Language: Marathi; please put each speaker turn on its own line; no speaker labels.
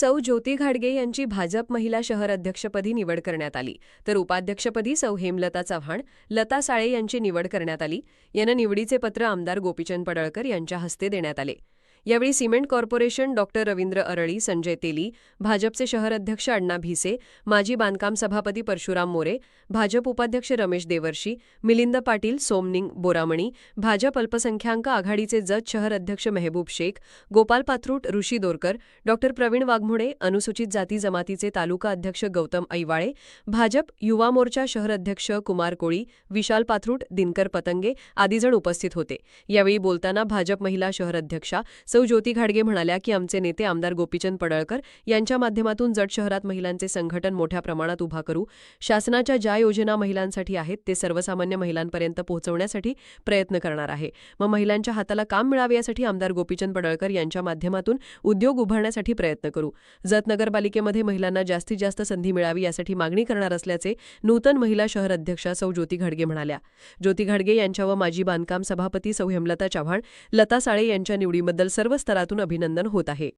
सौ ज्योती घाडगे यांची भाजप महिला शहर अध्यक्षपदी निवड करण्यात आली. तर उपाध्यक्षपदी सौ हेमलता चव्हाण लता साळे यांची निवड करण्यात आली. यांना निवडीचे पत्र आमदार गोपीचंद पडळकर यांच्या हस्ते देण्यात आले. यावेळी cement corporation doctor Ravindra Arali Sanjay Teli भाजपचे शहर अध्यक्ष अण्णा भिसे माजी बांधकाम सभापती परशुराम मोरे भाजप उपाध्यक्ष रमेश देवर्षी मिलिंद पाटील सोमनिंग बोरामणी भाजप अल्पसंख्याक आघाडीचे जत शहर अध्यक्ष मेहबूब शेख गोपाल पाथरूट ऋषी दोरकर डॉक्टर प्रवीण वाघमोडे अनुसूचित जाती जमातीचे तालुका अध्यक्ष गौतम ऐवाळे भाजप युवा मोर्चा शहर अध्यक्ष कुमार कोळी विशाल पाथरूट दिनकर पतंगे आदीजण उपस्थित होते. यावेळी बोलताना भाजप महिला शहर अध्यक्षा सौ ज्योती घाडगे म्हणाल्या की आमचे नेते आमदार गोपीचंद पडळकर यांच्या माध्यमातून जट शहरात महिलांचे संघटन मोठ्या प्रमाणात उभा करू शासनाच्या ज्या योजना महिलांसाठी आहेत ते सर्वसामान्य महिलांपर्यंत पोहोचवण्यासाठी प्रयत्न करणार आहे. मग महिलांच्या हाताला काम मिळावे यासाठी आमदार गोपीचंद पडळकर यांच्या माध्यमातून उद्योग उभारण्यासाठी प्रयत्न करू. जत नगरपालिकेमध्ये महिलांना जास्तीत जास्त संधी मिळावी यासाठी मागणी करणार असल्याचे नूतन महिला शहर अध्यक्षा सौ ज्योती घाडगे म्हणाल्या. ज्योती घाडगे यांच्या व माजी बांधकाम सभापती सौ हेमलता चव्हाण लता साळे यांच्या निवडीबद्दल सर्व स्तरातून अभिनंदन होत आहे.